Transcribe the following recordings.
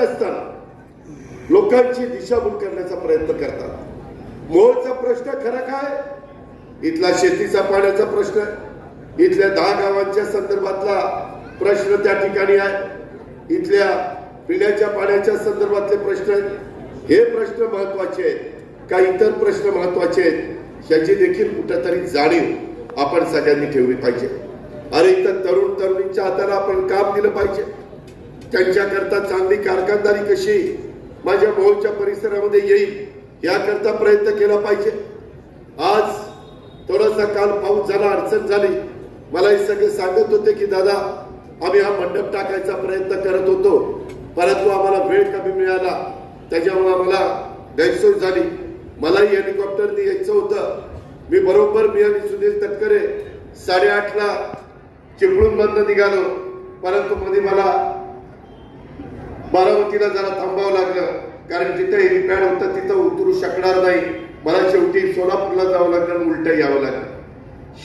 नसताना लोकांची दिशाभूल करण्याचा प्रयत्न करतात. मोहोळचा प्रश्न खरा काय? इथला शेतीचा पाण्याचा प्रश्न. इथल्या दहा गावांच्या संदर्भातला प्रश्न त्या ठिकाणी आहे. इथल्या पिण्याच्या पाण्याच्या संदर्भातले प्रश्न आहेत. हे प्रश्न महत्त्वाचे आहेत. का इतर प्रश्न महत्त्वाचे आहेत? ह्याची देखील कुठंतरी जाणीव आपण सगळ्यांनी ठेवली पाहिजे. अरे इथं तरुण तरुणींच्या हाताला आपण काम दिलं पाहिजे. त्यांच्याकरता चांगली कारखानदारी कशी माझ्या भाऊच्या परिसरामध्ये येईल याकरता प्रयत्न केला पाहिजे. आज थोडासा काल पाऊस झाला अडचण झाली. मला हे सगळे सांगत होते की दादा आम्ही हा मंडप टाकायचा प्रयत्न करत होतो. परंतु आम्हाला वेळ कमी मिळाला. त्याच्यामुळे आम्हाला गैरसोय झाली. मलाही हेलिकॉप्टरने यायचं होतं. मी बरोबर मी आणि सुनील तटकरे साडेआठला चिपळूण बंद निघालो. परंतु मध्ये मला बारामतीला जरा थांबावं लागलं. कारण जिथं हेलिपॅड होतं तिथं उतरू शकणार नाही. मला शेवटी सोलापूरला जावं लागलं आणि उलट यावं लागलं.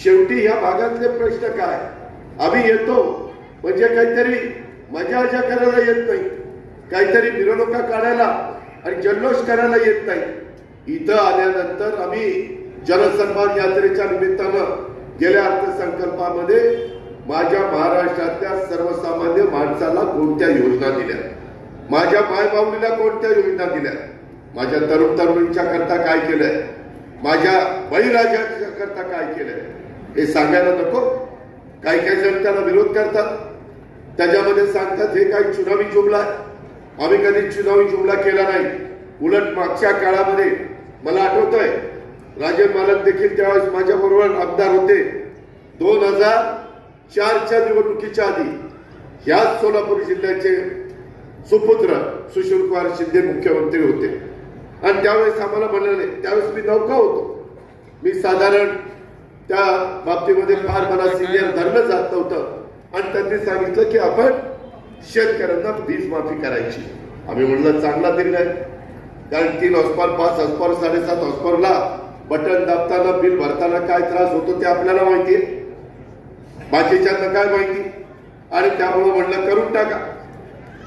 शेवटी ह्या भागातले प्रश्न काय? आम्ही येतो. म्हणजे काहीतरी मजा अजा करायला येत नाही. काहीतरी मिरवणुका काढायला आणि जल्लोष करायला येत नाही. इथं आल्यानंतर आम्ही जनसन्मान यात्रेच्या निमित्तानं गेल्या अर्थसंकल्पामध्ये माझ्या महाराष्ट्रातल्या सर्वसामान्य माणसाला कोणत्या योजना दिल्या? माझ्या मायबावलीला कोणत्या योजना दिल्या? माझ्या तरुण तरुणींच्या करता काय केलंय? माझ्या बळीराजाच्या करता काय केलंय? हे सांगायला नको. काही काही जण त्याला विरोध करतात. त्याच्यामध्ये सांगतात हे काही चुनावी जुमला आहे. आम्ही कधी चुनावी जुमला केला नाही. उलट मागच्या काळामध्ये मला आठवतंय राजे मालक देखील त्यावेळेस माझ्या बरोबर आमदार होते. दोन हजार चारच्या निवडणुकीच्या आधी ह्याच सोलापूर जिल्ह्याचे सुपुत्र सुशील कुमार शिंदे मुख्यमंत्री होते. आणि त्यावेळेस आम्हाला म्हणाले त्यावेळेस मी नौका होतो. मी साधारण त्या बाबतीमध्ये फार मला सिनियर धरलं जात नव्हतं. आणि त्यांनी सांगितलं की आपण शेतकऱ्यांना वीज माफी करायची. आम्ही म्हणलं चांगला निर्णय. कारण तीन हॉस्पॉर पाच हॉस्पॉर साडेसात हॉस्पॉरला बटन दाबताना बिल भरताना काय त्रास होतो ते आपल्याला माहिती आहे. बाकीच्यांना काय माहिती? आणि त्यामुळे म्हणलं करून टाका.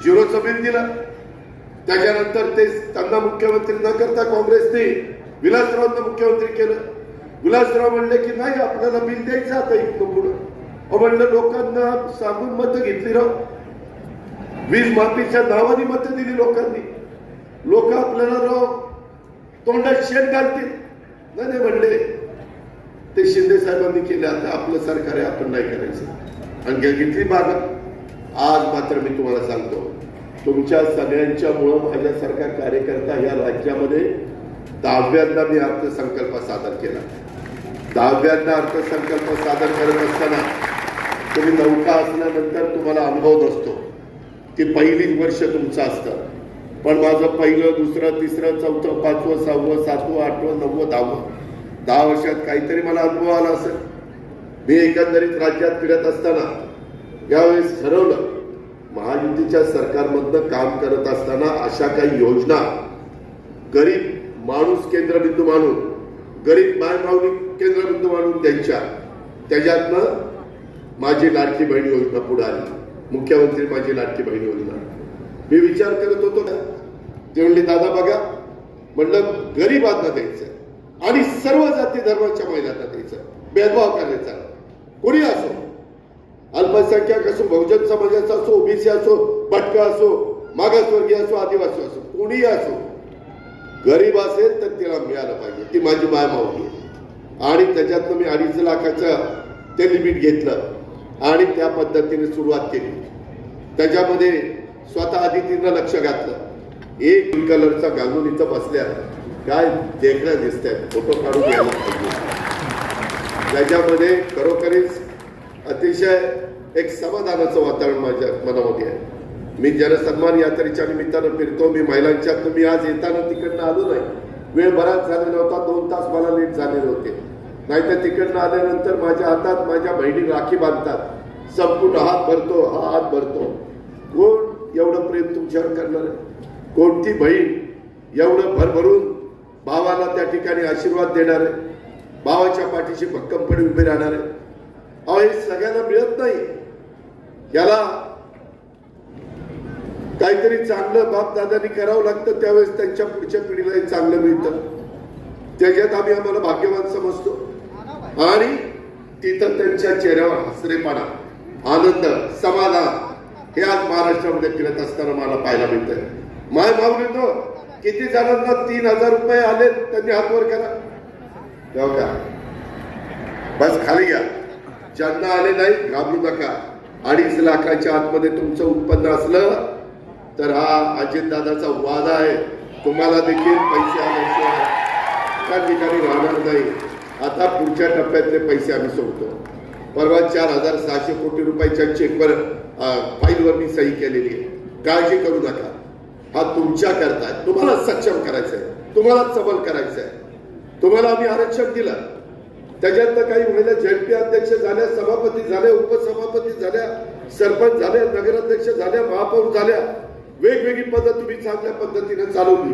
झिरोचं बिल दिलं. त्याच्यानंतर ते त्यांना मुख्यमंत्री न करता काँग्रेसने विलासरावांना मुख्यमंत्री केलं. विलासराव म्हणले की नाही आपल्याला बिल द्यायचं आता इथनं पुढं. म्हणलं लोकांना सांगून मतं घेतली राव. वीज माफीच्या नावाने मतं दिली लोकांनी. लोक आपल्याला राव तोंडात शेण घालतील. नाही नाही म्हणले. ते शिंदे साहेबांनी केले. आता आपलं सरकार आहे आपण नाही करायचं. आणि घेतली बागा. आज मात्र मी तुम्हाला सांगतो तुमच्या सगळ्यांच्या मुळे माझ्यासारखा कार्यकर्ता या राज्यामध्ये दहाव्यांदा मी अर्थसंकल्प सादर केला. दहाव्यांदा अर्थसंकल्प सादर करत असताना तुम्ही नौका असल्यानंतर तुम्हाला अनुभव नसतो. की पहिलीच वर्ष तुमचं असतं. पण माझं पहिलं दुसरं तिसरं चौथं पाचवं सहावं सातवं आठवं नववं दहावं. दहा वर्षात काहीतरी मला अनुभव आला असेल. मी एकंदरीत राज्यात फिरत असताना यावेळेस ठरवलं महायुतीच्या सरकारमधनं काम करत असताना अशा काही योजना गरीब माणूस केंद्रबिंदू मानून गरीब बाय माऊली केंद्रबिंदू मानून त्यांच्या त्याच्यातनं माझी लाडकी बहीण योजना पुढे आली. मुख्यमंत्री माझी लाडकी बहीण योजना. मी विचार करत होतो ना ते म्हणले दादा बघा म्हणलं गरीबांना द्यायचं आणि सर्व जाती धर्माच्या महिलांना द्यायचं भेदभाव करायचा. कोणी असो अल्पसंख्याक असो बहुजन समाजाचा असो ओबीसी असो भटका असो मागासवर्गीय असो आदिवासी असो कोणीही असो गरीब असेल तर तिला मिळालं पाहिजे. ती माझी माय मावली आणि त्याच्यातनं मी अडीच लाखाचं ते लिमिट घेतलं आणि त्या पद्धतीने सुरुवात केली. त्याच्यामध्ये स्वतः आधी लक्ष घातलं. एक कलरचा घालून इथं बसल्या. काय देखण्या दिसत फोटो काढून घ्यायला पाहिजे. त्याच्यामध्ये खरोखरीच अतिशय एक समाधानाचं वातावरण माझ्या मनामध्ये आहे. मी जनसन्मान यात्रेच्या निमित्तानं फिरतो मी महिलांच्या तुम्ही आज येताना तिकडनं आलो नाही. वेळ बराच झालेला होता दोन तास मला लेट झालेले होते. नाहीतर तिकडनं आल्यानंतर माझ्या हातात माझ्या बहिणी राखी बांधतात. संपूर्ण हात भरतो हा हात भरतो. कोण एवढं प्रेम तुमच्यावर करणार आहे? कोणती बहीण एवढं भरभरून भावाला त्या ठिकाणी आशीर्वाद देणार आहे? भावाच्या पाठीशी भक्कमपणे उभे राहणार आहे? अहो हे सगळ्यांना मिळत नाही. याला काहीतरी चांगलं बाप दादानी करावं लागतं त्यावेळेस त्यांच्या पुढच्या पिढीला चांगलं मिळतं. त्याच्यात आम्ही आम्हाला भाग्यवान समजतो. आणि तिथं त्यांच्या चेहऱ्यावर हसरेपणा आनंद समाधान हे आज महाराष्ट्रामध्ये फिरत असताना मला पाहायला मिळत माय माऊलीनो किती जणांना तीन हजार रुपये आले त्यांनी हातवर करा. तेव्हा का? बस खाली घ्या ज्यांना आले नाही घाबरू नका. अडीच लाखाच्या आतमध्ये तुमचं उत्पन्न असलं तर हा अजितदादाचा वादा आहे. तुम्हाला देखील पैसे आल्याशिवाय त्या ठिकाणी राहणार नाही. आता पुढच्या टप्प्यातले पैसे आम्ही सोडतो. परवा चार हजार सहाशे कोटी रुपयाच्या चेकवर फाईलवर मी सही केलेली आहे. काळजी करू नका. हा तुमच्या करता. आहे तुम्हाला सक्षम करायचं आहे तुम्हाला सबल करायचं आहे तुम्हाला आम्ही आरक्षण दिलं. त्याच्यात काही महिला झेडपी अध्यक्ष झाल्या सभापती झाल्या उपसभापती झाल्या सरपंच झाल्या नगराध्यक्ष झाल्या महापौर झाल्या. वेगवेगळी पद्धत तुम्ही चांगल्या पद्धतीने चालवली.